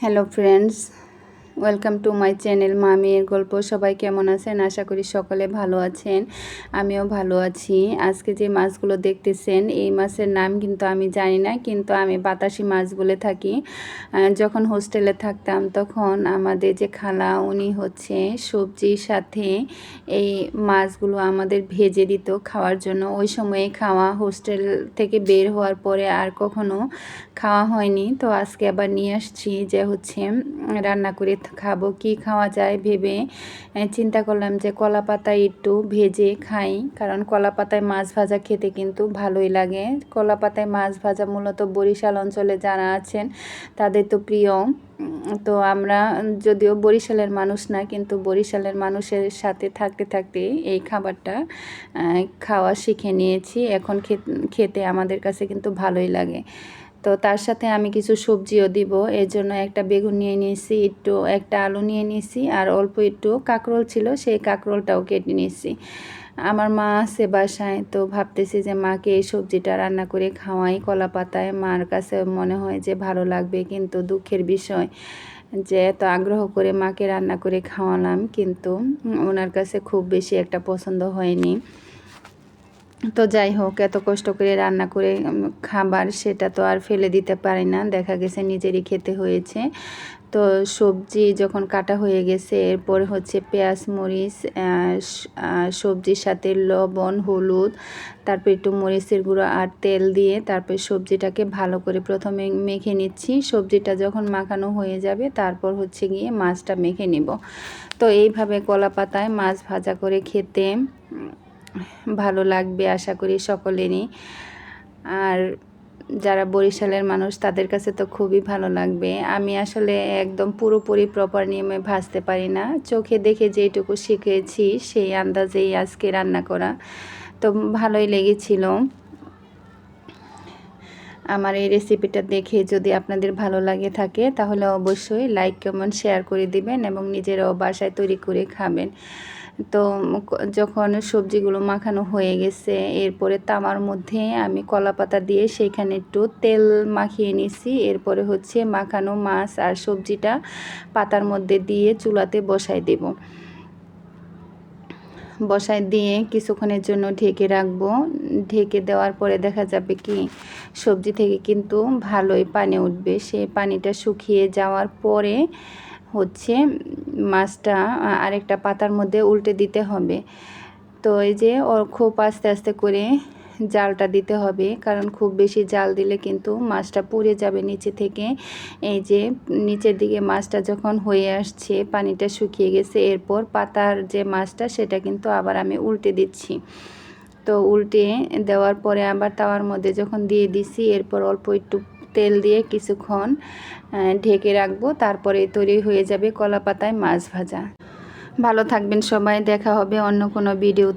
Hello friends Welcome to my channel মামির গল্প। সবাই কেমন আছেন? আশা করি সকলে ভালো আছেন। আমিও ভালো আছি। আজকে যে মাছগুলো দেখতেছেন, এই মাছের নাম কিন্তু আমি জানি না, কিন্তু আমি বাতাসি মাছ বলে থাকি। যখন হোস্টেলে থাকতাম, তখন আমাদের যে খালা, উনি হচ্ছে সবজির সাথে এই মাছগুলো আমাদের ভেজে দিত খাওয়ার জন্য। ওই সময়ে খাওয়া হোস্টেল থেকে বের হওয়ার পরে আর কখনো খাওয়া হয়নি। তো আজকে আবার নিয়ে আসছি যে হচ্ছে রান্না করে খাব, কি খাওয়া যায় ভেবে চিন্তা করলাম যে কলা পাতায় একটু ভেজে খাই, কারণ কলা পাতায় মাছ ভাজা খেতে কিন্তু ভালোই লাগে। কলা পাতায় মাছ ভাজা মূলত বরিশাল অঞ্চলে যারা আছেন, তাদের তো প্রিয়। তো আমরা যদিও বরিশালের মানুষ না, কিন্তু বরিশালের মানুষের সাথে থাকতে থাকতে এই খাবারটা খাওয়া শিখে নিয়েছি। এখন খেত- আমাদের কাছে কিন্তু ভালোই লাগে। তো তার সাথে আমি কিছু সবজিও দিব। এর জন্য একটা বেগুন নিয়ে নিয়েছি, একটু, একটা আলু নিয়ে নিয়েছি, আর অল্প একটু কাঁকরোল ছিল, সেই কাঁকরোলটাও কেটে নিয়েছি। আমার মা আছে বাসায়, তো ভাবতেছি যে মাকে এই সবজিটা রান্না করে খাওয়াই। কলা পাতায় মার কাছে মনে হয় যে ভালো লাগবে, কিন্তু দুঃখের বিষয় যে এত আগ্রহ করে মাকে রান্না করে খাওয়ালাম, কিন্তু ওনার কাছে খুব বেশি একটা পছন্দ হয়নি। তো যাই হোক, এত কষ্ট করে রান্না করে খাবার সেটা তো আর ফেলে দিতে পারি না। দেখা গেছে নিজেরই খেতে হয়েছে। তো সবজি যখন কাটা হয়ে গেছে, এরপর হচ্ছে পেঁয়াজ, মরিচ সবজির সাথে লবণ, হলুদ, তারপর একটু মরিচের গুঁড়ো আর তেল দিয়ে তারপর সবজিটাকে ভালো করে প্রথমে মেখে নিচ্ছি। সবজিটা যখন মাখানো হয়ে যাবে, তারপর হচ্ছে গিয়ে মাছটা মেখে নিব। তো এইভাবে কলা পাতায় মাছ ভাজা করে খেতে ভালো লাগবে আশা করি সকলেরই। আর যারা বরিশালের মানুষ, তাদের কাছে তো খুবই ভালো লাগবে। আমি আসলে একদম পুরোপুরি প্রপার নিয়মে ভাজতে পারি না। চোখে দেখে যেটুকু শিখেছি, সেই আন্দাজেই আজকে রান্না করা। তো ভালোই লেগেছিল। আমার এই রেসিপিটা দেখে যদি আপনাদের ভালো লাগে থাকে, তাহলে অবশ্যই লাইক কমেন্ট শেয়ার করে দিবেন এবং নিজেরাও বাসায় তৈরি করে খাবেন। তো যখন সবজিগুলো মাখানো হয়ে গেছে, এরপরে তামার মধ্যে আমি কলা পাতা দিয়ে সেইখানে একটু তেল মাখিয়ে নিছি। এরপরে হচ্ছে মাখানো মাছ আর সবজিটা পাতার মধ্যে দিয়ে চুলাতে বসাই দেব। বসায় দিয়ে কিছুক্ষণের জন্য ঢেকে রাখব। ঢেকে দেওয়ার পরে দেখা যাবে কি, সবজি থেকে কিন্তু ভালোই পানি উঠবে। সেই পানিটা শুকিয়ে যাওয়ার পরে হচ্ছে মাছটা আরেকটা পাতার মধ্যে উল্টে দিতে হবে। তো এই যে খুব আস্তে আস্তে করে জালটা দিতে হবে, কারণ খুব বেশি জাল দিলে কিন্তু মাছটা পুড়ে যাবে নিচে থেকে। এই যে নিচের দিকে মাছটা যখন হয়ে আসছে, পানিটা শুকিয়ে গেছে, এরপর পাতার যে মাছটা সেটা কিন্তু আবার আমি উল্টে দিচ্ছি। তো উল্টে দেওয়ার পরে আবার তাওয়ার মধ্যে যখন দিয়ে দিছি, এরপর অল্প একটু তেল দিয়ে কিছুক্ষণ ঢেকে রাখব তারপরে তৈরি হয়ে যাবে কলা পাতায় মাছ ভাজা। ভালো থাকবেন সবাই, দেখা হবে অন্য কোনো ভিডিও